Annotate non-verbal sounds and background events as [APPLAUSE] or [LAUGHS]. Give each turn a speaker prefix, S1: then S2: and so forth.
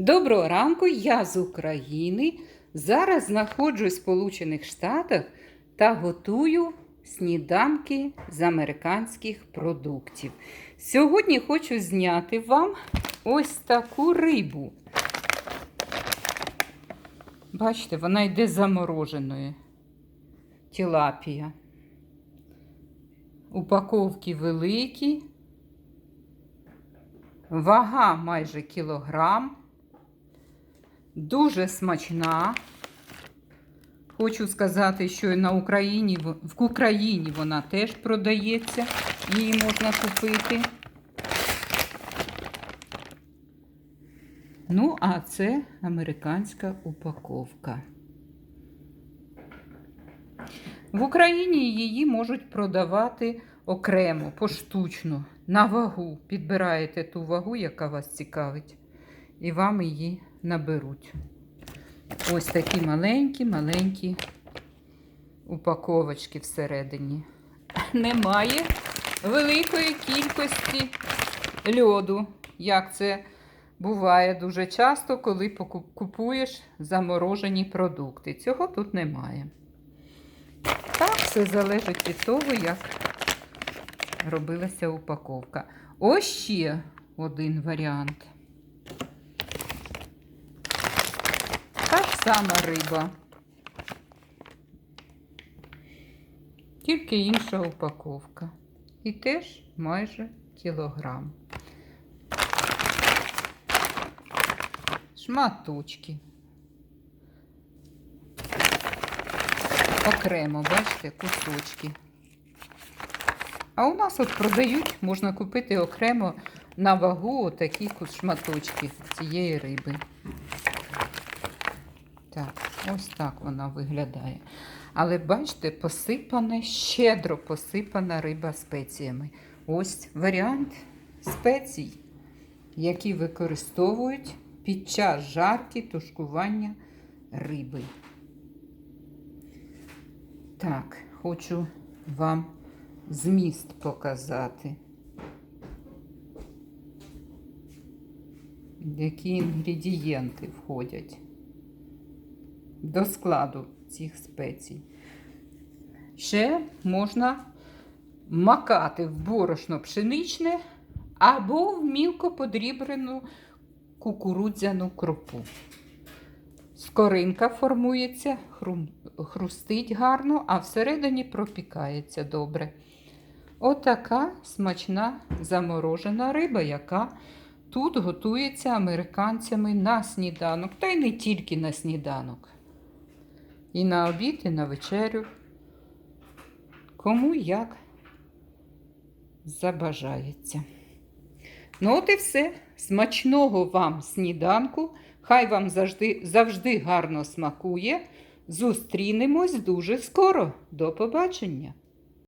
S1: Доброго ранку, я з України. Зараз знаходжусь в Сполучених Штатах та готую сніданки з американських продуктів. Сьогодні хочу зняти вам ось таку рибу. Бачите, вона йде замороженою. Тілапія. Упаковки великі. Вага майже кілограм. Дуже смачна. Хочу сказати, що і на Україні, в Україні вона теж продається, її можна купити. Ну, а це американська упаковка. В Україні її можуть продавати окремо, поштучно, на вагу. Підбираєте ту вагу, яка вас цікавить, і вам її наберуть. Ось такі маленькі-маленькі упаковочки всередині. [LAUGHS] Немає великої кількості льоду, як це буває дуже часто, коли купуєш заморожені продукти. Цього тут немає. Так, все залежить від того, як робилася упаковка. Ось ще один варіант. Та ж сама риба. Тільки інша упаковка. І теж майже кілограм. Шматочки. Окремо, бачите, кусочки. А у нас от продають, можна купити окремо на вагу отакі шматочки цієї риби. Так, ось так вона виглядає. Але бачите, посипана, щедро посипана риба спеціями. Ось варіант спецій, які використовують під час жарки тушкування риби. Так, хочу вам зміст показати. Які інгредієнти входять до складу цих спецій. Ще можна макати в борошно пшеничне або в мілко подрібрену кукурудзяну крупу. Скоринка формується, хрустить гарно, а всередині пропікається добре. Отака смачна заморожена риба, яка тут готується американцями на сніданок, та й не тільки на сніданок. І на обід, і на вечерю. Кому як забажається. Ну, от і все. Смачного вам сніданку. Хай вам завжди, завжди гарно смакує. Зустрінемось дуже скоро. До побачення!